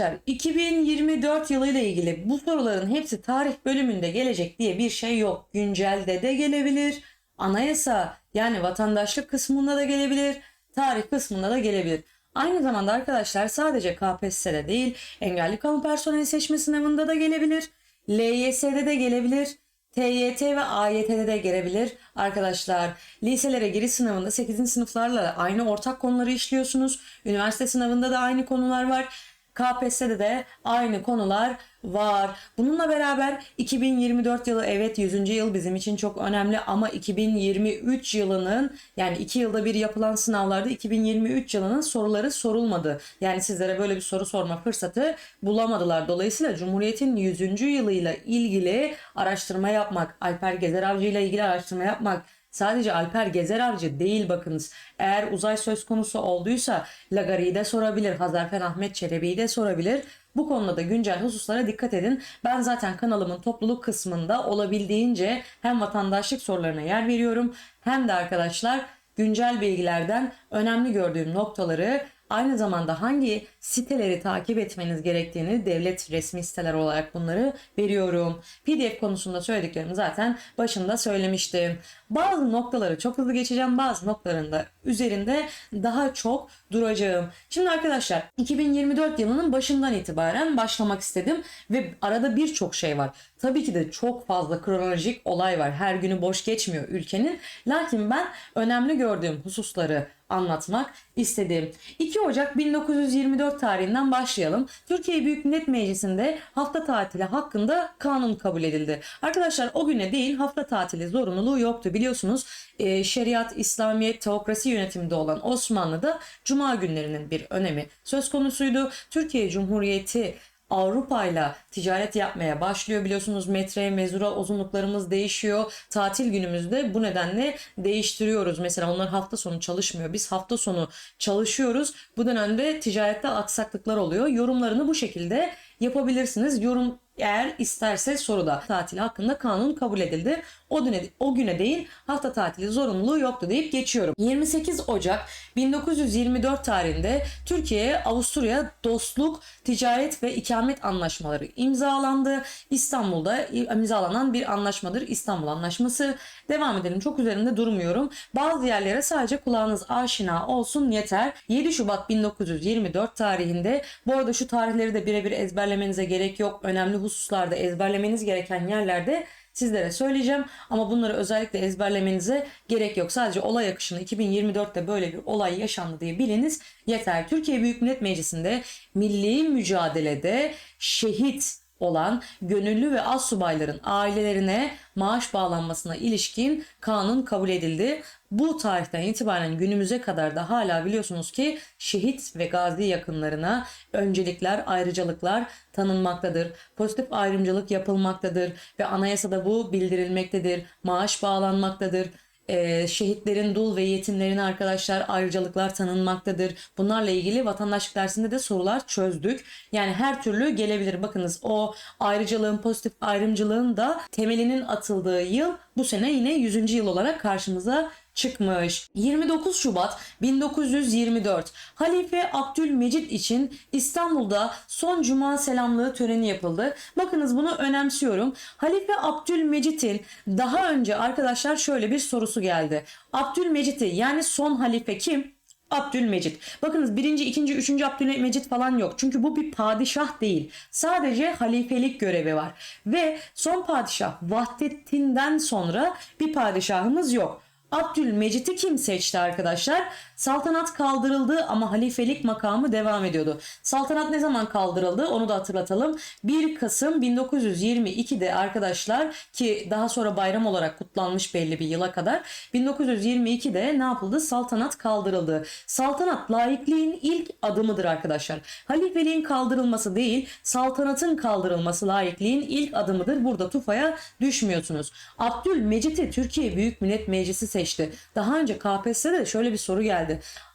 Arkadaşlar 2024 yılı ile ilgili bu soruların hepsi tarih bölümünde gelecek diye bir şey yok. Güncelde de gelebilir. Anayasa yani vatandaşlık kısmında da gelebilir. Tarih kısmında da gelebilir. Aynı zamanda arkadaşlar sadece KPSS'de değil engelli kamu personeli seçme sınavında da gelebilir. LYS'de de gelebilir. TYT ve AYT'de de gelebilir. Arkadaşlar liselere giriş sınavında 8. sınıflarla aynı ortak konuları işliyorsunuz. Üniversite sınavında da aynı konular var. KPSS'de de aynı konular var. Bununla beraber 2024 yılı evet 100. yıl bizim için çok önemli ama 2023 yılının yani 2 yılda bir yapılan sınavlarda 2023 yılının soruları sorulmadı. Yani sizlere böyle bir soru sorma fırsatı bulamadılar. Dolayısıyla Cumhuriyet'in 100. yılıyla ilgili araştırma yapmak, Alper Gezer ile ilgili araştırma yapmak, Sadece Alper Gezer Avcı değil bakınız. Eğer uzay söz konusu olduysa Lagari'yi de sorabilir, Hazarfen Ahmet Çelebi'yi de sorabilir. Bu konuda da güncel hususlara dikkat edin. Ben zaten kanalımın topluluk kısmında olabildiğince hem vatandaşlık sorularına yer veriyorum hem de arkadaşlar güncel bilgilerden önemli gördüğüm noktaları aynı zamanda hangi siteleri takip etmeniz gerektiğini devlet resmi siteler olarak bunları veriyorum. PDF konusunda söylediklerimi zaten başında söylemiştim. Bazı noktaları çok hızlı geçeceğim. Bazı noktalarında üzerinde daha çok duracağım. Şimdi arkadaşlar 2024 yılının başından itibaren başlamak istedim ve arada birçok şey var. Tabii ki de çok fazla kronolojik olay var. Her günü boş geçmiyor ülkenin. Lakin ben önemli gördüğüm hususları anlatmak istedim. 2 Ocak 1924 tarihinden başlayalım. Türkiye Büyük Millet Meclisi'nde hafta tatili hakkında kanun kabul edildi. Arkadaşlar o güne değil hafta tatili zorunluluğu yoktu biliyorsunuz. E, şeriat, İslamiyet, teokrasi yönetiminde olan Osmanlı'da cuma günlerinin bir önemi söz konusuydu. Türkiye Cumhuriyeti Avrupa ile ticaret yapmaya başlıyor. Biliyorsunuz metre, mezura uzunluklarımız değişiyor. Tatil günümüzde bu nedenle değiştiriyoruz. Mesela onlar hafta sonu çalışmıyor. Biz hafta sonu çalışıyoruz. Bu dönemde ticarette aksaklıklar oluyor. Yorumlarını bu şekilde yapabilirsiniz. Yorum eğer isterse soruda tatil hakkında kanun kabul edildi. O güne, o güne değil hafta tatili zorunluluğu yoktu deyip geçiyorum. 28 Ocak 1924 tarihinde Türkiye Avusturya dostluk, ticaret ve ikamet anlaşmaları imzalandı. İstanbul'da imzalanan bir anlaşmadır. İstanbul Anlaşması. Devam edelim. Çok üzerinde durmuyorum. Bazı yerlere sadece kulağınız aşina olsun yeter. 7 Şubat 1924 tarihinde bu arada şu tarihleri de birebir ezberlemenize gerek yok. Önemli hususlarda ezberlemeniz gereken yerlerde sizlere söyleyeceğim ama bunları özellikle ezberlemenize gerek yok. Sadece olay akışını 2024'te böyle bir olay yaşandı diye biliniz yeter. Türkiye Büyük Millet Meclisi'nde milli mücadelede şehit olan gönüllü ve az subayların ailelerine maaş bağlanmasına ilişkin kanun kabul edildi. Bu tarihten itibaren günümüze kadar da hala biliyorsunuz ki şehit ve gazi yakınlarına öncelikler, ayrıcalıklar tanınmaktadır. Pozitif ayrımcılık yapılmaktadır ve anayasada bu bildirilmektedir. Maaş bağlanmaktadır e, şehitlerin dul ve yetimlerin arkadaşlar ayrıcalıklar tanınmaktadır. Bunlarla ilgili vatandaşlık dersinde de sorular çözdük. Yani her türlü gelebilir. Bakınız o ayrıcalığın, pozitif ayrımcılığın da temelinin atıldığı yıl bu sene yine 100. yıl olarak karşımıza çıkmış. 29 Şubat 1924 Halife Abdülmecit için İstanbul'da son cuma selamlığı töreni yapıldı. Bakınız bunu önemsiyorum. Halife Abdülmecit'in daha önce arkadaşlar şöyle bir sorusu geldi. Abdülmecit'i yani son halife kim? Abdülmecit. Bakınız birinci, ikinci, üçüncü Abdülmecit falan yok. Çünkü bu bir padişah değil. Sadece halifelik görevi var. Ve son padişah Vahdettin'den sonra bir padişahımız yok. Abdülmecit'i kim seçti arkadaşlar? Saltanat kaldırıldı ama halifelik makamı devam ediyordu. Saltanat ne zaman kaldırıldı onu da hatırlatalım. 1 Kasım 1922'de arkadaşlar ki daha sonra bayram olarak kutlanmış belli bir yıla kadar. 1922'de ne yapıldı? Saltanat kaldırıldı. Saltanat laikliğin ilk adımıdır arkadaşlar. Halifeliğin kaldırılması değil saltanatın kaldırılması laikliğin ilk adımıdır. Burada tufaya düşmüyorsunuz. Abdülmecit'i Türkiye Büyük Millet Meclisi seçti. Daha önce KPSS'de şöyle bir soru geldi.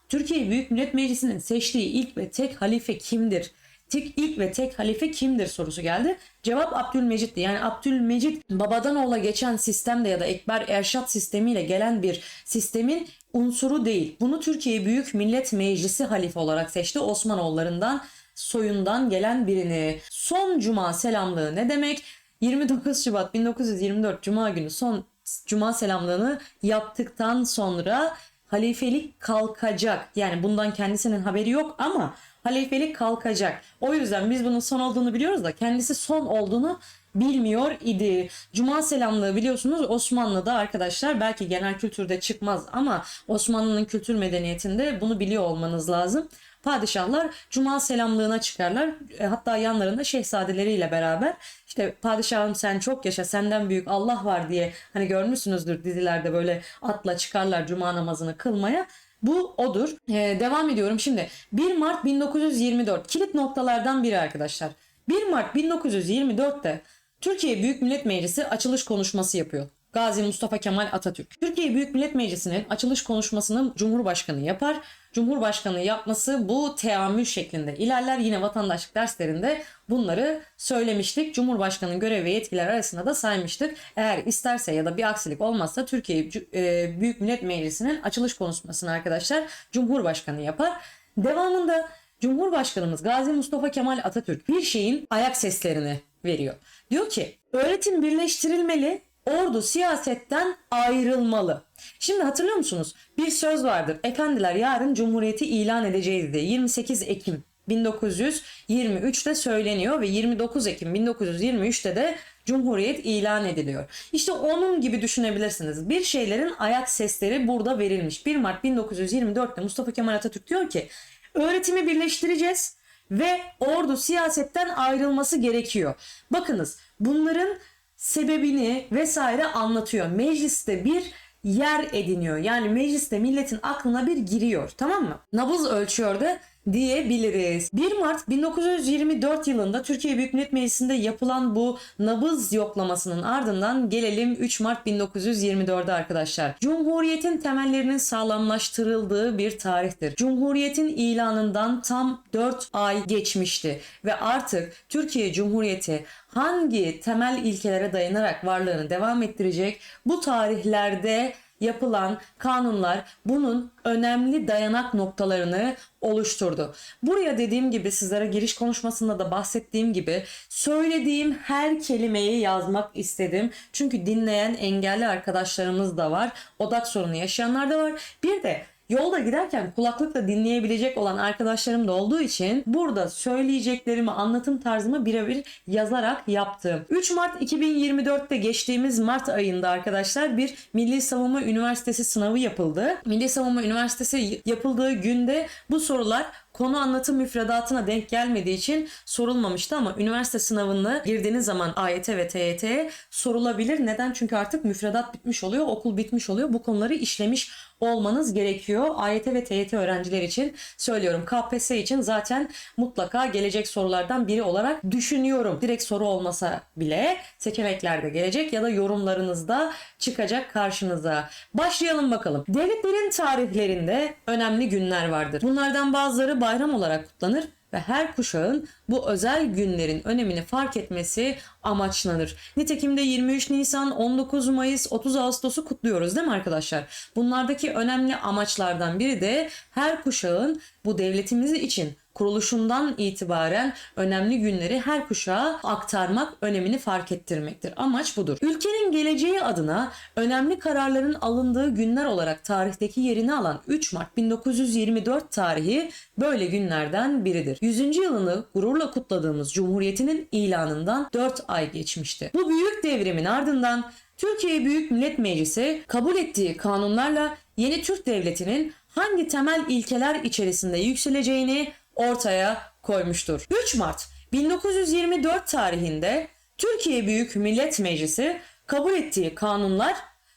Türkiye Büyük Millet Meclisi'nin seçtiği ilk ve tek halife kimdir? Tek ilk ve tek halife kimdir sorusu geldi. Cevap Abdülmecit'ti. Yani Abdülmecit babadan oğula geçen sistemde ya da Ekber Erşat sistemiyle gelen bir sistemin unsuru değil. Bunu Türkiye Büyük Millet Meclisi halife olarak seçti Osmanoğullarından soyundan gelen birini. Son cuma selamlığı ne demek? 29 Şubat 1924 Cuma günü son cuma selamlığını yaptıktan sonra halifelik kalkacak. Yani bundan kendisinin haberi yok ama halifelik kalkacak. O yüzden biz bunun son olduğunu biliyoruz da kendisi son olduğunu bilmiyor idi. Cuma selamlığı biliyorsunuz Osmanlı'da arkadaşlar belki genel kültürde çıkmaz ama Osmanlı'nın kültür medeniyetinde bunu biliyor olmanız lazım. Padişahlar cuma selamlığına çıkarlar. E, Hatta yanlarında şehzadeleriyle beraber işte padişahım sen çok yaşa senden büyük Allah var diye hani görmüşsünüzdür dizilerde böyle atla çıkarlar cuma namazını kılmaya. Bu odur. Ee, devam ediyorum şimdi. 1 Mart 1924 kilit noktalardan biri arkadaşlar. 1 Mart 1924'te Türkiye Büyük Millet Meclisi açılış konuşması yapıyor. Gazi Mustafa Kemal Atatürk. Türkiye Büyük Millet Meclisi'nin açılış konuşmasını Cumhurbaşkanı yapar. Cumhurbaşkanı yapması bu teamül şeklinde ilerler. Yine vatandaşlık derslerinde bunları söylemiştik. Cumhurbaşkanının görev ve yetkiler arasında da saymıştık. Eğer isterse ya da bir aksilik olmazsa Türkiye e, Büyük Millet Meclisi'nin açılış konuşmasını arkadaşlar Cumhurbaşkanı yapar. Devamında Cumhurbaşkanımız Gazi Mustafa Kemal Atatürk bir şeyin ayak seslerini veriyor. Diyor ki öğretim birleştirilmeli, ordu siyasetten ayrılmalı. Şimdi hatırlıyor musunuz? Bir söz vardır. Efendiler yarın Cumhuriyeti ilan edeceğiz diye 28 Ekim 1923'te söyleniyor ve 29 Ekim 1923'te de Cumhuriyet ilan ediliyor. İşte onun gibi düşünebilirsiniz. Bir şeylerin ayak sesleri burada verilmiş. 1 Mart 1924'te Mustafa Kemal Atatürk diyor ki öğretimi birleştireceğiz ve ordu siyasetten ayrılması gerekiyor. Bakınız bunların sebebini vesaire anlatıyor. Mecliste bir yer ediniyor. Yani mecliste milletin aklına bir giriyor. Tamam mı? Nabız ölçüyor da diyebiliriz. 1 Mart 1924 yılında Türkiye Büyük Millet Meclisi'nde yapılan bu nabız yoklamasının ardından gelelim 3 Mart 1924'de arkadaşlar. Cumhuriyetin temellerinin sağlamlaştırıldığı bir tarihtir. Cumhuriyetin ilanından tam 4 ay geçmişti ve artık Türkiye Cumhuriyeti hangi temel ilkelere dayanarak varlığını devam ettirecek bu tarihlerde yapılan kanunlar bunun önemli dayanak noktalarını oluşturdu. Buraya dediğim gibi sizlere giriş konuşmasında da bahsettiğim gibi söylediğim her kelimeyi yazmak istedim. Çünkü dinleyen engelli arkadaşlarımız da var. Odak sorunu yaşayanlar da var. Bir de Yolda giderken kulaklıkla dinleyebilecek olan arkadaşlarım da olduğu için burada söyleyeceklerimi, anlatım tarzımı birebir yazarak yaptım. 3 Mart 2024'te geçtiğimiz Mart ayında arkadaşlar bir Milli Savunma Üniversitesi sınavı yapıldı. Milli Savunma Üniversitesi yapıldığı günde bu sorular konu anlatım müfredatına denk gelmediği için sorulmamıştı ama üniversite sınavını girdiğiniz zaman AYT ve TYT'ye sorulabilir. Neden? Çünkü artık müfredat bitmiş oluyor, okul bitmiş oluyor. Bu konuları işlemiş olmanız gerekiyor. AYT ve TYT öğrenciler için söylüyorum. KPSS için zaten mutlaka gelecek sorulardan biri olarak düşünüyorum. Direkt soru olmasa bile seçeneklerde gelecek ya da yorumlarınızda çıkacak karşınıza. Başlayalım bakalım. Devletlerin tarihlerinde önemli günler vardır. Bunlardan bazıları bayram olarak kutlanır ve her kuşağın bu özel günlerin önemini fark etmesi amaçlanır. Nitekim de 23 Nisan, 19 Mayıs, 30 Ağustos'u kutluyoruz değil mi arkadaşlar? Bunlardaki önemli amaçlardan biri de her kuşağın bu devletimiz için kuruluşundan itibaren önemli günleri her kuşağa aktarmak, önemini fark ettirmektir. Amaç budur. Ülkenin geleceği adına önemli kararların alındığı günler olarak tarihteki yerini alan 3 Mart 1924 tarihi böyle günlerden biridir. 100. yılını gururla kutladığımız Cumhuriyetinin ilanından 4 ay geçmişti. Bu büyük devrimin ardından Türkiye Büyük Millet Meclisi kabul ettiği kanunlarla yeni Türk Devleti'nin hangi temel ilkeler içerisinde yükseleceğini ortaya koymuştur. 3 Mart 1924 tarihinde Türkiye Büyük Millet Meclisi kabul ettiği kanunlar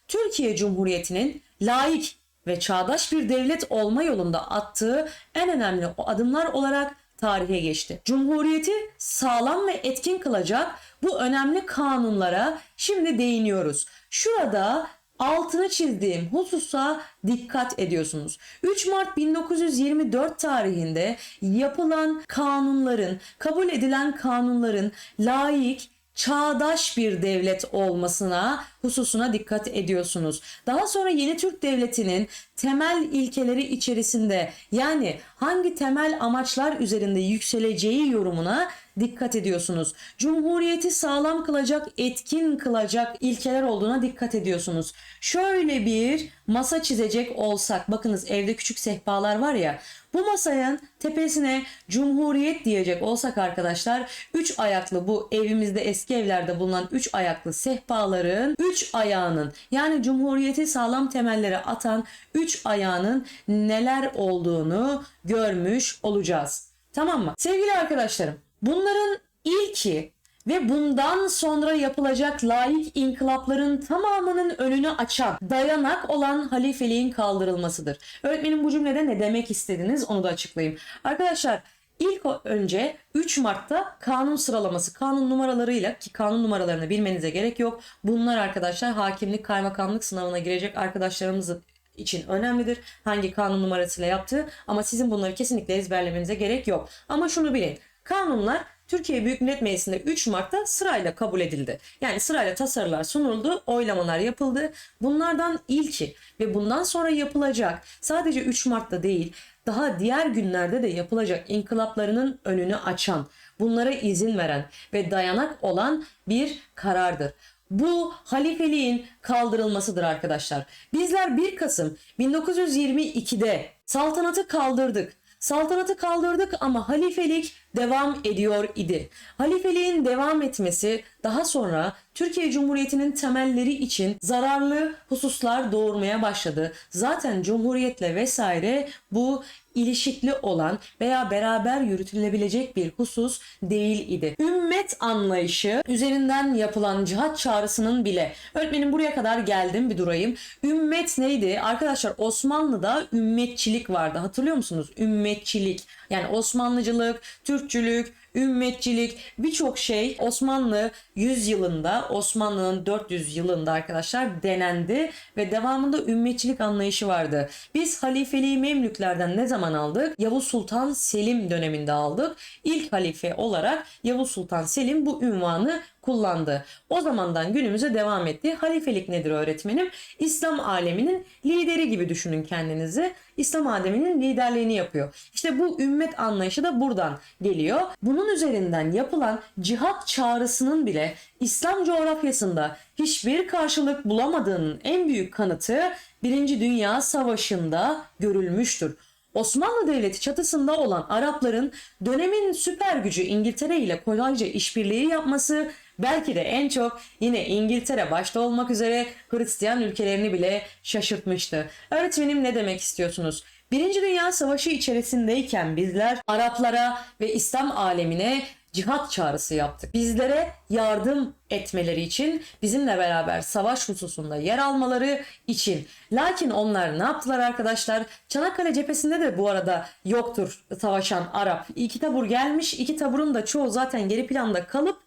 Türkiye Cumhuriyeti'nin laik ve çağdaş bir devlet olma yolunda attığı en önemli adımlar olarak tarihe geçti. Cumhuriyeti sağlam ve etkin kılacak bu önemli kanunlara şimdi değiniyoruz. Şurada altını çizdiğim hususa dikkat ediyorsunuz. 3 Mart 1924 tarihinde yapılan kanunların, kabul edilen kanunların laik, çağdaş bir devlet olmasına hususuna dikkat ediyorsunuz. Daha sonra yeni Türk Devleti'nin temel ilkeleri içerisinde yani hangi temel amaçlar üzerinde yükseleceği yorumuna dikkat ediyorsunuz. Cumhuriyeti sağlam kılacak, etkin kılacak ilkeler olduğuna dikkat ediyorsunuz. Şöyle bir masa çizecek olsak, bakınız evde küçük sehpalar var ya, bu masanın tepesine Cumhuriyet diyecek olsak arkadaşlar, üç ayaklı bu evimizde eski evlerde bulunan üç ayaklı sehpaların üç ayağının yani Cumhuriyeti sağlam temellere atan üç ayağının neler olduğunu görmüş olacağız. Tamam mı? Sevgili arkadaşlarım, Bunların ilki ve bundan sonra yapılacak layık inkılapların tamamının önünü açan, dayanak olan halifeliğin kaldırılmasıdır. Öğretmenim bu cümlede ne demek istediniz onu da açıklayayım. Arkadaşlar ilk önce 3 Mart'ta kanun sıralaması, kanun numaralarıyla ki kanun numaralarını bilmenize gerek yok. Bunlar arkadaşlar hakimlik, kaymakamlık sınavına girecek arkadaşlarımızın için önemlidir. Hangi kanun numarasıyla yaptığı ama sizin bunları kesinlikle ezberlemenize gerek yok. Ama şunu bilin. Kanunlar Türkiye Büyük Millet Meclisi'nde 3 Mart'ta sırayla kabul edildi. Yani sırayla tasarılar sunuldu, oylamalar yapıldı. Bunlardan ilki ve bundan sonra yapılacak sadece 3 Mart'ta değil, daha diğer günlerde de yapılacak inkılaplarının önünü açan, bunlara izin veren ve dayanak olan bir karardır. Bu halifeliğin kaldırılmasıdır arkadaşlar. Bizler 1 Kasım 1922'de saltanatı kaldırdık. Saltanatı kaldırdık ama halifelik devam ediyor idi. Halifeliğin devam etmesi daha sonra Türkiye Cumhuriyeti'nin temelleri için zararlı hususlar doğurmaya başladı. Zaten Cumhuriyetle vesaire bu ilişikli olan veya beraber yürütülebilecek bir husus değil idi. Ümmet anlayışı üzerinden yapılan cihat çağrısının bile öğretmenim buraya kadar geldim bir durayım. Ümmet neydi? Arkadaşlar Osmanlı'da ümmetçilik vardı. Hatırlıyor musunuz? Ümmetçilik. Yani Osmanlıcılık, Türkçülük, ümmetçilik birçok şey Osmanlı 100 yılında Osmanlı'nın 400 yılında arkadaşlar denendi ve devamında ümmetçilik anlayışı vardı. Biz halifeliği Memlüklerden ne zaman aldık? Yavuz Sultan Selim döneminde aldık. İlk halife olarak Yavuz Sultan Selim bu ünvanı kullandı. O zamandan günümüze devam etti. Halifelik nedir öğretmenim? İslam aleminin lideri gibi düşünün kendinizi. İslam aleminin liderliğini yapıyor. İşte bu ümmet anlayışı da buradan geliyor. Bunun üzerinden yapılan cihat çağrısının bile İslam coğrafyasında hiçbir karşılık bulamadığının en büyük kanıtı Birinci Dünya Savaşı'nda görülmüştür. Osmanlı Devleti çatısında olan Arapların dönemin süper gücü İngiltere ile kolayca işbirliği yapması belki de en çok yine İngiltere başta olmak üzere Hristiyan ülkelerini bile şaşırtmıştı. Öğretmenim ne demek istiyorsunuz? Birinci Dünya Savaşı içerisindeyken bizler Araplara ve İslam alemine cihat çağrısı yaptık. Bizlere yardım etmeleri için bizimle beraber savaş hususunda yer almaları için. Lakin onlar ne yaptılar arkadaşlar? Çanakkale cephesinde de bu arada yoktur savaşan Arap. İki tabur gelmiş. iki taburun da çoğu zaten geri planda kalıp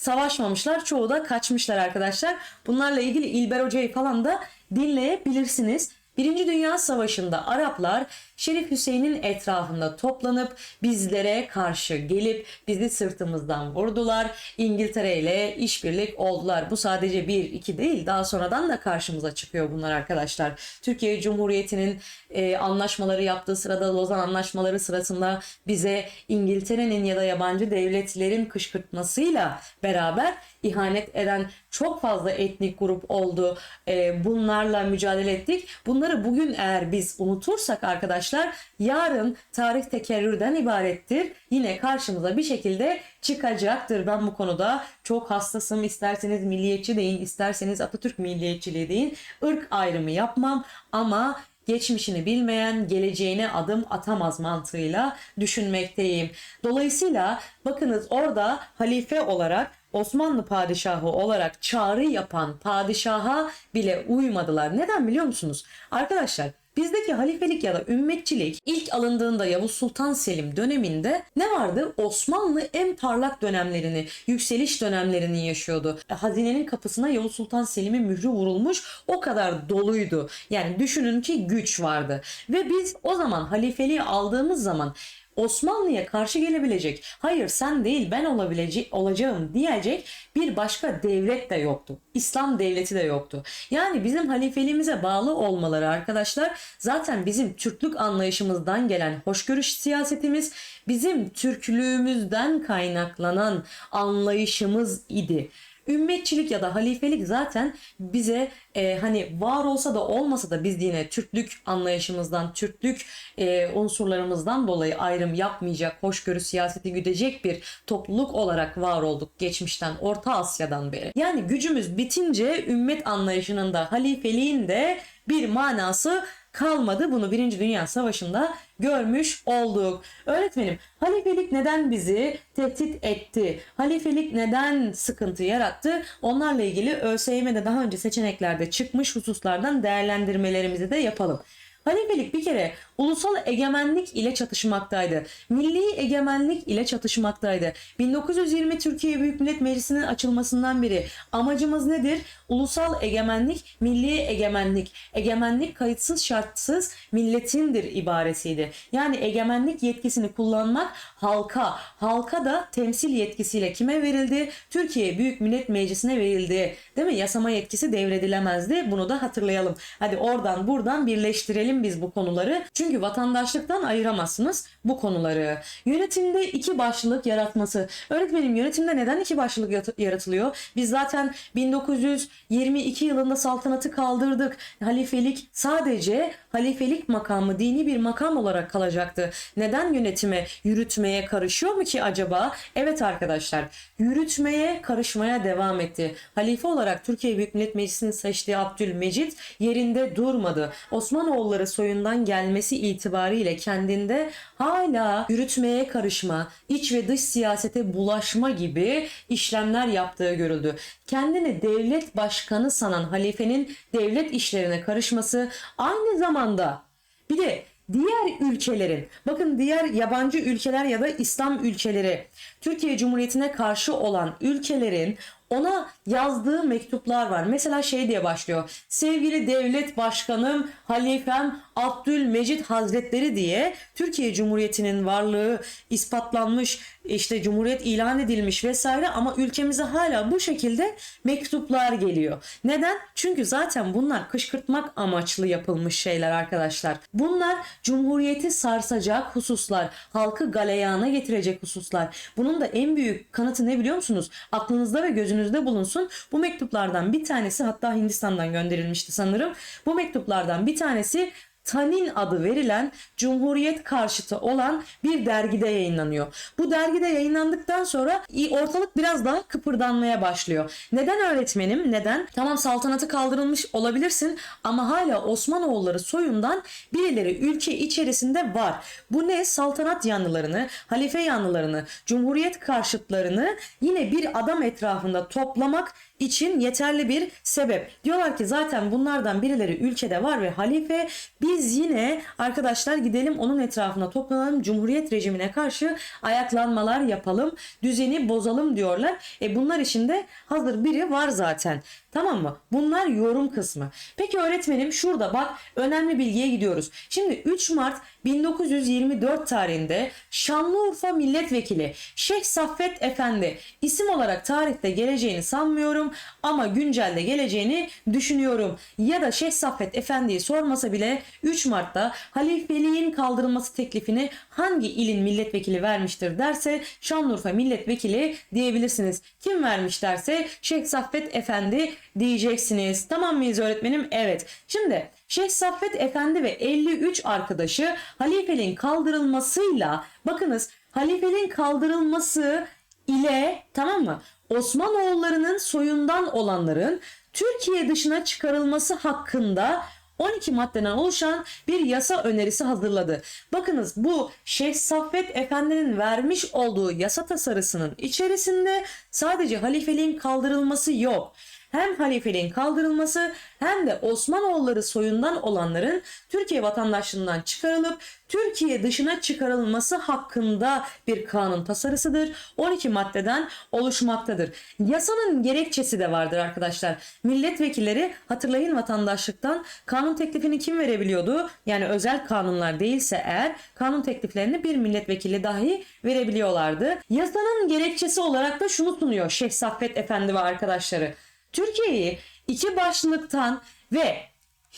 savaşmamışlar. Çoğu da kaçmışlar arkadaşlar. Bunlarla ilgili İlber Hoca'yı falan da dinleyebilirsiniz. Birinci Dünya Savaşı'nda Araplar Şerif Hüseyin'in etrafında toplanıp bizlere karşı gelip bizi sırtımızdan vurdular. İngiltere ile işbirlik oldular. Bu sadece bir, iki değil daha sonradan da karşımıza çıkıyor bunlar arkadaşlar. Türkiye Cumhuriyeti'nin e, anlaşmaları yaptığı sırada Lozan anlaşmaları sırasında bize İngiltere'nin ya da yabancı devletlerin kışkırtmasıyla beraber ihanet eden çok fazla etnik grup oldu. E, bunlarla mücadele ettik. Bunları bugün eğer biz unutursak arkadaşlar yarın tarih tekerrürden ibarettir. Yine karşımıza bir şekilde çıkacaktır. Ben bu konuda çok hassasım. İsterseniz milliyetçi deyin, isterseniz Atatürk milliyetçiliği deyin. Irk ayrımı yapmam ama geçmişini bilmeyen geleceğine adım atamaz mantığıyla düşünmekteyim. Dolayısıyla bakınız orada halife olarak Osmanlı padişahı olarak çağrı yapan padişaha bile uymadılar. Neden biliyor musunuz? Arkadaşlar Bizdeki halifelik ya da ümmetçilik ilk alındığında Yavuz Sultan Selim döneminde ne vardı? Osmanlı en parlak dönemlerini, yükseliş dönemlerini yaşıyordu. E, hazinenin kapısına Yavuz Sultan Selim'in mührü vurulmuş o kadar doluydu. Yani düşünün ki güç vardı. Ve biz o zaman halifeliği aldığımız zaman Osmanlı'ya karşı gelebilecek, hayır sen değil ben olabilecek, olacağım diyecek bir başka devlet de yoktu. İslam devleti de yoktu. Yani bizim halifeliğimize bağlı olmaları arkadaşlar zaten bizim Türklük anlayışımızdan gelen hoşgörü siyasetimiz, bizim Türklüğümüzden kaynaklanan anlayışımız idi. Ümmetçilik ya da halifelik zaten bize e, hani var olsa da olmasa da biz yine Türklük anlayışımızdan, Türklük e, unsurlarımızdan dolayı ayrım yapmayacak, hoşgörü siyaseti güdecek bir topluluk olarak var olduk geçmişten, Orta Asya'dan beri. Yani gücümüz bitince ümmet anlayışının da halifeliğin de bir manası kalmadı. Bunu Birinci Dünya Savaşı'nda görmüş olduk. Öğretmenim halifelik neden bizi tehdit etti? Halifelik neden sıkıntı yarattı? Onlarla ilgili ÖSYM'de daha önce seçeneklerde çıkmış hususlardan değerlendirmelerimizi de yapalım. Halifelik bir kere ulusal egemenlik ile çatışmaktaydı. Milli egemenlik ile çatışmaktaydı. 1920 Türkiye Büyük Millet Meclisi'nin açılmasından beri amacımız nedir? Ulusal egemenlik, milli egemenlik. Egemenlik kayıtsız şartsız milletindir ibaresiydi. Yani egemenlik yetkisini kullanmak halka, halka da temsil yetkisiyle kime verildi? Türkiye Büyük Millet Meclisi'ne verildi. Değil mi? Yasama yetkisi devredilemezdi. Bunu da hatırlayalım. Hadi oradan buradan birleştirelim biz bu konuları. Çünkü vatandaşlıktan ayıramazsınız bu konuları. Yönetimde iki başlılık yaratması. Öğretmenim yönetimde neden iki başlılık yaratılıyor? Biz zaten 1922 yılında saltanatı kaldırdık. Halifelik sadece halifelik makamı dini bir makam olarak kalacaktı. Neden yönetime, yürütmeye karışıyor mu ki acaba? Evet arkadaşlar, yürütmeye, karışmaya devam etti. Halife olarak Türkiye Büyük Millet Meclisi'nin seçtiği Abdülmecit yerinde durmadı. Osmanoğulları soyundan gelmesi itibariyle kendinde hala yürütmeye karışma, iç ve dış siyasete bulaşma gibi işlemler yaptığı görüldü. Kendini devlet başkanı sanan halifenin devlet işlerine karışması aynı zamanda bir de diğer ülkelerin bakın diğer yabancı ülkeler ya da İslam ülkeleri Türkiye Cumhuriyeti'ne karşı olan ülkelerin ona yazdığı mektuplar var. Mesela şey diye başlıyor. Sevgili devlet başkanım, halifem Abdülmecit Hazretleri diye Türkiye Cumhuriyeti'nin varlığı ispatlanmış, işte cumhuriyet ilan edilmiş vesaire ama ülkemize hala bu şekilde mektuplar geliyor. Neden? Çünkü zaten bunlar kışkırtmak amaçlı yapılmış şeyler arkadaşlar. Bunlar cumhuriyeti sarsacak hususlar, halkı galeyana getirecek hususlar. Bunun da en büyük kanıtı ne biliyor musunuz? Aklınızda ve gözünüzde bulunsun. Bu mektuplardan bir tanesi hatta Hindistan'dan gönderilmişti sanırım. Bu mektuplardan bir tanesi Tanin adı verilen Cumhuriyet karşıtı olan bir dergide yayınlanıyor. Bu dergide yayınlandıktan sonra ortalık biraz daha kıpırdanmaya başlıyor. Neden öğretmenim? Neden? Tamam saltanatı kaldırılmış olabilirsin ama hala Osmanoğulları soyundan birileri ülke içerisinde var. Bu ne? Saltanat yanlılarını, halife yanlılarını, Cumhuriyet karşıtlarını yine bir adam etrafında toplamak için yeterli bir sebep. Diyorlar ki zaten bunlardan birileri ülkede var ve halife biz yine arkadaşlar gidelim onun etrafına toplanalım Cumhuriyet rejimine karşı ayaklanmalar yapalım düzeni bozalım diyorlar. E bunlar içinde hazır biri var zaten. Tamam mı? Bunlar yorum kısmı. Peki öğretmenim şurada bak önemli bilgiye gidiyoruz. Şimdi 3 Mart 1924 tarihinde Şanlıurfa Milletvekili Şeyh Saffet Efendi isim olarak tarihte geleceğini sanmıyorum ama güncelde geleceğini düşünüyorum. Ya da Şeyh Saffet Efendi'yi sormasa bile 3 Mart'ta halifeliğin kaldırılması teklifini hangi ilin milletvekili vermiştir derse Şanlıurfa Milletvekili diyebilirsiniz. Kim vermiş derse Şeyh Saffet Efendi diyeceksiniz. Tamam mıyız öğretmenim? Evet. Şimdi Şeyh Saffet Efendi ve 53 arkadaşı halifeliğin kaldırılmasıyla bakınız halifeliğin kaldırılması ile tamam mı? Osmanoğullarının soyundan olanların Türkiye dışına çıkarılması hakkında 12 maddeden oluşan bir yasa önerisi hazırladı. Bakınız bu Şeyh Saffet Efendi'nin vermiş olduğu yasa tasarısının içerisinde sadece halifeliğin kaldırılması yok. Hem halifeliğin kaldırılması hem de Osmanoğulları soyundan olanların Türkiye vatandaşlığından çıkarılıp Türkiye dışına çıkarılması hakkında bir kanun tasarısıdır. 12 maddeden oluşmaktadır. Yasanın gerekçesi de vardır arkadaşlar. Milletvekilleri hatırlayın vatandaşlıktan kanun teklifini kim verebiliyordu? Yani özel kanunlar değilse eğer kanun tekliflerini bir milletvekili dahi verebiliyorlardı. Yasanın gerekçesi olarak da şunu sunuyor Şeyh Saffet Efendi ve arkadaşları. Türkiye'yi iki başlılıktan ve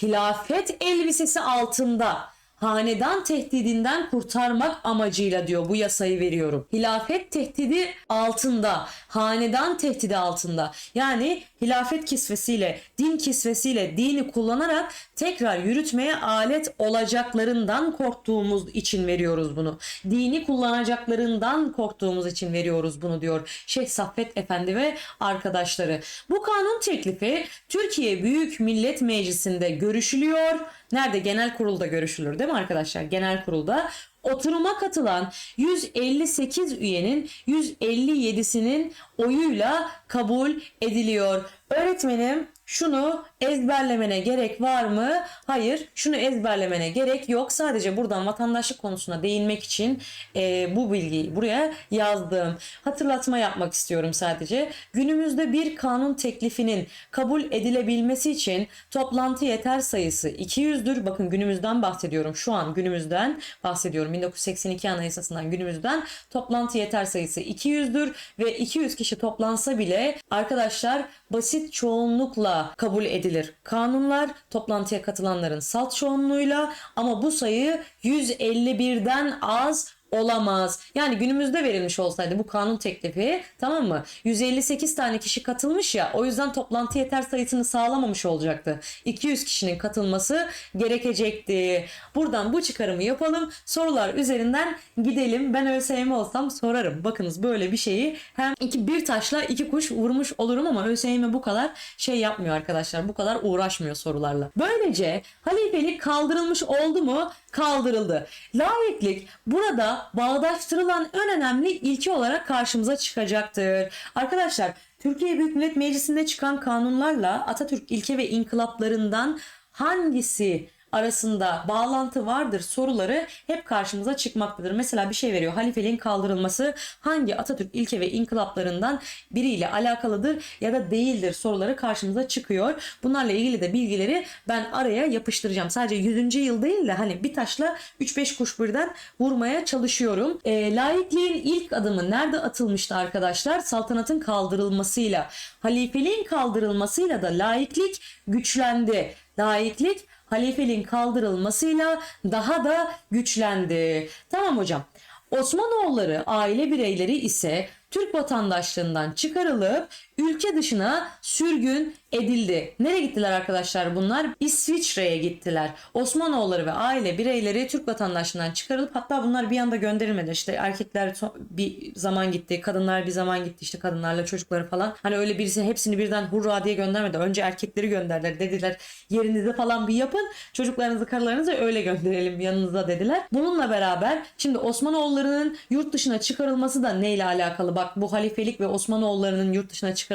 hilafet elbisesi altında hanedan tehdidinden kurtarmak amacıyla diyor bu yasayı veriyorum. Hilafet tehdidi altında, hanedan tehdidi altında. Yani hilafet kisvesiyle, din kisvesiyle dini kullanarak tekrar yürütmeye alet olacaklarından korktuğumuz için veriyoruz bunu. Dini kullanacaklarından korktuğumuz için veriyoruz bunu diyor Şeyh Saffet Efendi ve arkadaşları. Bu kanun teklifi Türkiye Büyük Millet Meclisi'nde görüşülüyor. Nerede? Genel kurulda görüşülür değil mi arkadaşlar? Genel kurulda oturuma katılan 158 üyenin 157'sinin oyuyla kabul ediliyor. Öğretmenim şunu ezberlemene gerek var mı? Hayır. Şunu ezberlemene gerek yok. Sadece buradan vatandaşlık konusuna değinmek için e, bu bilgiyi buraya yazdım. Hatırlatma yapmak istiyorum sadece. Günümüzde bir kanun teklifinin kabul edilebilmesi için toplantı yeter sayısı 200'dür. Bakın günümüzden bahsediyorum. Şu an günümüzden bahsediyorum. 1982 Anayasasından günümüzden toplantı yeter sayısı 200'dür ve 200 kişi toplansa bile arkadaşlar basit çoğunlukla kabul edilir. Kanunlar toplantıya katılanların salt çoğunluğuyla ama bu sayı 151'den az olamaz. Yani günümüzde verilmiş olsaydı bu kanun teklifi tamam mı? 158 tane kişi katılmış ya o yüzden toplantı yeter sayısını sağlamamış olacaktı. 200 kişinin katılması gerekecekti. Buradan bu çıkarımı yapalım. Sorular üzerinden gidelim. Ben ÖSYM olsam sorarım. Bakınız böyle bir şeyi hem iki bir taşla iki kuş vurmuş olurum ama ÖSYM bu kadar şey yapmıyor arkadaşlar. Bu kadar uğraşmıyor sorularla. Böylece halifelik kaldırılmış oldu mu? Kaldırıldı. Laiklik burada bağdaştırılan en önemli ilke olarak karşımıza çıkacaktır. Arkadaşlar Türkiye Büyük Millet Meclisi'nde çıkan kanunlarla Atatürk ilke ve inkılaplarından hangisi arasında bağlantı vardır soruları hep karşımıza çıkmaktadır. Mesela bir şey veriyor. Halifeliğin kaldırılması hangi Atatürk ilke ve inkılaplarından biriyle alakalıdır ya da değildir soruları karşımıza çıkıyor. Bunlarla ilgili de bilgileri ben araya yapıştıracağım. Sadece 100. yıl değil de hani bir taşla 3-5 kuş birden vurmaya çalışıyorum. E, laikliğin ilk adımı nerede atılmıştı arkadaşlar? Saltanatın kaldırılmasıyla. Halifeliğin kaldırılmasıyla da laiklik güçlendi. Laiklik halifeliğin kaldırılmasıyla daha da güçlendi. Tamam hocam. Osmanoğulları aile bireyleri ise Türk vatandaşlığından çıkarılıp ülke dışına sürgün edildi. Nereye gittiler arkadaşlar bunlar? İsviçre'ye gittiler. Osmanoğulları ve aile bireyleri Türk vatandaşlığından çıkarılıp hatta bunlar bir anda gönderilmedi. İşte erkekler bir zaman gitti, kadınlar bir zaman gitti işte kadınlarla çocukları falan. Hani öyle birisi hepsini birden hurra diye göndermedi. Önce erkekleri gönderdiler. Dediler yerinize falan bir yapın. Çocuklarınızı, karılarınızı öyle gönderelim yanınıza dediler. Bununla beraber şimdi Osmanoğullarının yurt dışına çıkarılması da neyle alakalı? Bak bu halifelik ve Osmanoğullarının yurt dışına çıkarılması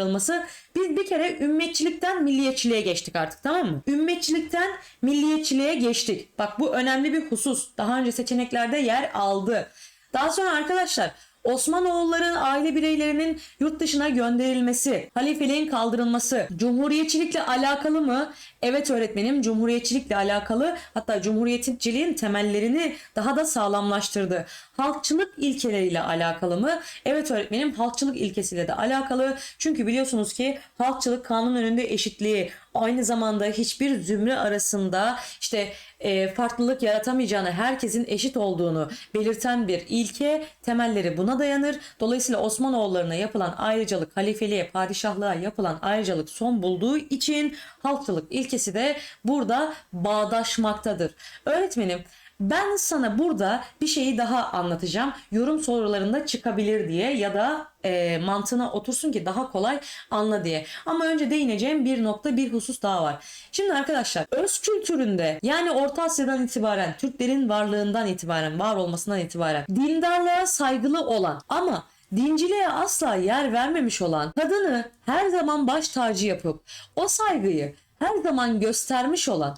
biz bir kere ümmetçilikten milliyetçiliğe geçtik artık tamam mı? Ümmetçilikten milliyetçiliğe geçtik. Bak bu önemli bir husus. Daha önce seçeneklerde yer aldı. Daha sonra arkadaşlar Osmanoğulların aile bireylerinin yurt dışına gönderilmesi, halifeliğin kaldırılması, cumhuriyetçilikle alakalı mı? Evet öğretmenim cumhuriyetçilikle alakalı hatta cumhuriyetçiliğin temellerini daha da sağlamlaştırdı. Halkçılık ilkeleriyle alakalı mı? Evet öğretmenim halkçılık ilkesiyle de alakalı. Çünkü biliyorsunuz ki halkçılık kanun önünde eşitliği, aynı zamanda hiçbir zümre arasında işte e, farklılık yaratamayacağını, herkesin eşit olduğunu belirten bir ilke. Temelleri buna dayanır. Dolayısıyla Osmanoğullarına yapılan ayrıcalık, halifeliğe, padişahlığa yapılan ayrıcalık son bulduğu için halkçılık ilkesi de burada bağdaşmaktadır. Öğretmenim ben sana burada bir şeyi daha anlatacağım. Yorum sorularında çıkabilir diye ya da e, mantığına otursun ki daha kolay anla diye. Ama önce değineceğim bir nokta bir husus daha var. Şimdi arkadaşlar öz kültüründe yani Orta Asya'dan itibaren Türklerin varlığından itibaren var olmasından itibaren dindarlığa saygılı olan ama dinciliğe asla yer vermemiş olan, kadını her zaman baş tacı yapıp o saygıyı her zaman göstermiş olan,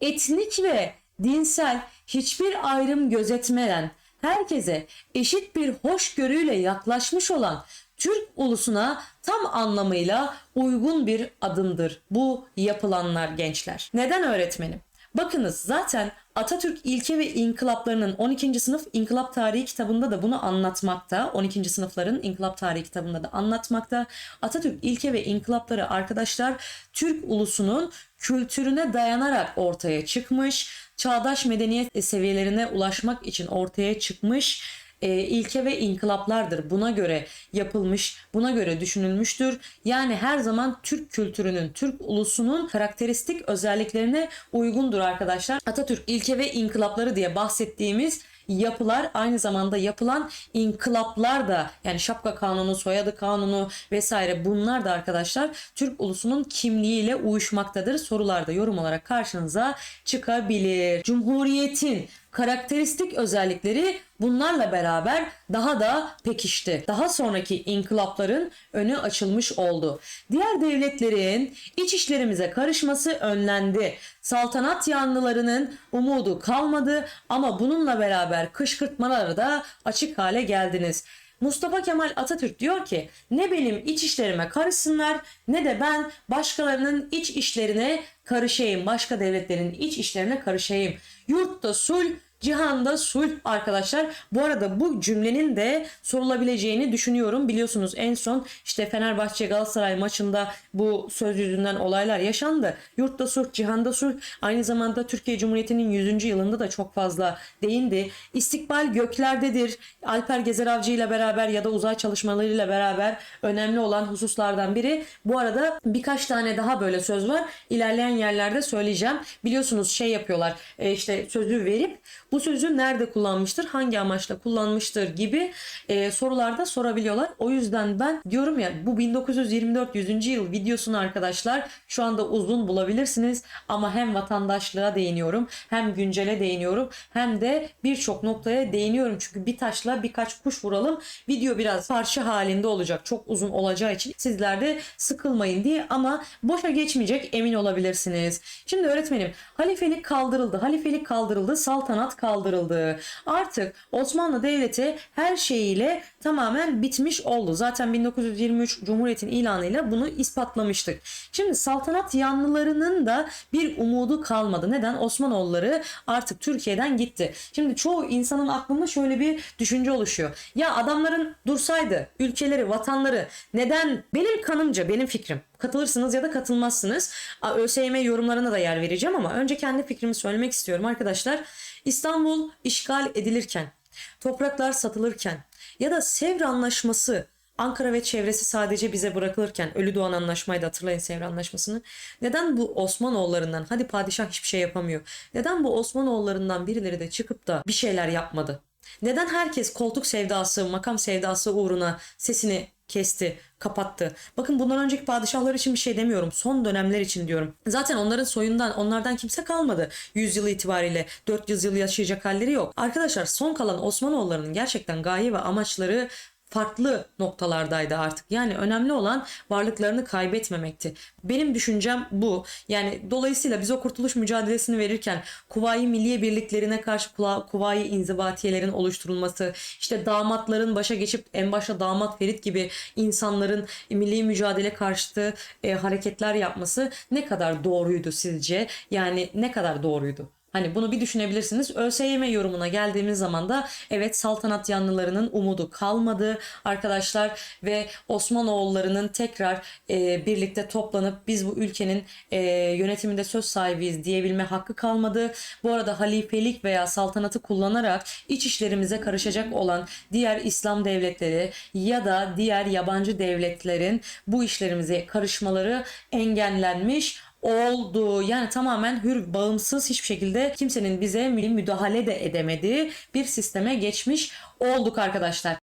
etnik ve dinsel hiçbir ayrım gözetmeden herkese eşit bir hoşgörüyle yaklaşmış olan Türk ulusuna tam anlamıyla uygun bir adımdır bu yapılanlar gençler. Neden öğretmenim? Bakınız zaten Atatürk ilke ve inkılaplarının 12. sınıf inkılap tarihi kitabında da bunu anlatmakta. 12. sınıfların inkılap tarihi kitabında da anlatmakta. Atatürk ilke ve inkılapları arkadaşlar Türk ulusunun kültürüne dayanarak ortaya çıkmış. Çağdaş medeniyet seviyelerine ulaşmak için ortaya çıkmış e, ilke ve inkılaplardır. Buna göre yapılmış, buna göre düşünülmüştür. Yani her zaman Türk kültürünün, Türk ulusunun karakteristik özelliklerine uygundur arkadaşlar. Atatürk ilke ve inkılapları diye bahsettiğimiz yapılar aynı zamanda yapılan inkılaplar da yani şapka kanunu, soyadı kanunu vesaire bunlar da arkadaşlar Türk ulusunun kimliğiyle uyuşmaktadır. Sorularda yorum olarak karşınıza çıkabilir. Cumhuriyetin karakteristik özellikleri bunlarla beraber daha da pekişti. Daha sonraki inkılapların önü açılmış oldu. Diğer devletlerin iç işlerimize karışması önlendi. Saltanat yanlılarının umudu kalmadı ama bununla beraber kışkırtmaları da açık hale geldiniz. Mustafa Kemal Atatürk diyor ki ne benim iç işlerime karışsınlar ne de ben başkalarının iç işlerine karışayım. Başka devletlerin iç işlerine karışayım. Yurtta sulh, Cihanda sulh arkadaşlar. Bu arada bu cümlenin de sorulabileceğini düşünüyorum. Biliyorsunuz en son işte Fenerbahçe Galatasaray maçında bu söz yüzünden olaylar yaşandı. Yurtta sulh, cihanda sulh. Aynı zamanda Türkiye Cumhuriyeti'nin 100. yılında da çok fazla değindi. İstikbal göklerdedir. Alper Gezer Avcı ile beraber ya da uzay çalışmalarıyla beraber önemli olan hususlardan biri. Bu arada birkaç tane daha böyle söz var. İlerleyen yerlerde söyleyeceğim. Biliyorsunuz şey yapıyorlar. e, işte sözü verip bu sözü nerede kullanmıştır, hangi amaçla kullanmıştır gibi e, sorularda sorabiliyorlar. O yüzden ben diyorum ya bu 1924 100. yıl videosunu arkadaşlar şu anda uzun bulabilirsiniz ama hem vatandaşlığa değiniyorum hem güncele değiniyorum hem de birçok noktaya değiniyorum. Çünkü bir taşla birkaç kuş vuralım. Video biraz parça halinde olacak. Çok uzun olacağı için sizler de sıkılmayın diye ama boşa geçmeyecek emin olabilirsiniz. Şimdi öğretmenim halifelik kaldırıldı. Halifelik kaldırıldı. Saltanat kaldırıldı. Artık Osmanlı Devleti her şeyiyle tamamen bitmiş oldu. Zaten 1923 Cumhuriyet'in ilanıyla bunu ispatlamıştık. Şimdi saltanat yanlılarının da bir umudu kalmadı. Neden? Osmanoğulları artık Türkiye'den gitti. Şimdi çoğu insanın aklında şöyle bir düşünce oluşuyor. Ya adamların dursaydı ülkeleri, vatanları neden benim kanımca, benim fikrim katılırsınız ya da katılmazsınız. ÖSYM yorumlarına da yer vereceğim ama önce kendi fikrimi söylemek istiyorum arkadaşlar. İstanbul işgal edilirken, topraklar satılırken ya da Sevr Anlaşması Ankara ve çevresi sadece bize bırakılırken Ölü Doğan Anlaşmayı da hatırlayın Sevr Anlaşması'nı. Neden bu Osmanoğullarından hadi padişah hiçbir şey yapamıyor. Neden bu Osmanoğullarından birileri de çıkıp da bir şeyler yapmadı? Neden herkes koltuk sevdası, makam sevdası uğruna sesini kesti, kapattı. Bakın bundan önceki padişahlar için bir şey demiyorum. Son dönemler için diyorum. Zaten onların soyundan, onlardan kimse kalmadı. 100 yıl itibariyle 400 yıl yaşayacak halleri yok. Arkadaşlar son kalan Osmanoğullarının gerçekten gaye ve amaçları farklı noktalardaydı artık. Yani önemli olan varlıklarını kaybetmemekti. Benim düşüncem bu. Yani dolayısıyla biz o kurtuluş mücadelesini verirken Kuvayi Milliye Birliklerine karşı Kuvayi İnzibatiyelerin oluşturulması, işte damatların başa geçip en başta damat Ferit gibi insanların milli mücadele karşıtı e, hareketler yapması ne kadar doğruydu sizce? Yani ne kadar doğruydu? Hani bunu bir düşünebilirsiniz. ÖSYM yorumuna geldiğimiz zaman da evet saltanat yanlılarının umudu kalmadı arkadaşlar ve Osmanoğullarının tekrar e, birlikte toplanıp biz bu ülkenin e, yönetiminde söz sahibiyiz diyebilme hakkı kalmadı. Bu arada halifelik veya saltanatı kullanarak iç işlerimize karışacak olan diğer İslam devletleri ya da diğer yabancı devletlerin bu işlerimize karışmaları engellenmiş oldu. Yani tamamen hür, bağımsız hiçbir şekilde kimsenin bize müdahale de edemediği bir sisteme geçmiş olduk arkadaşlar.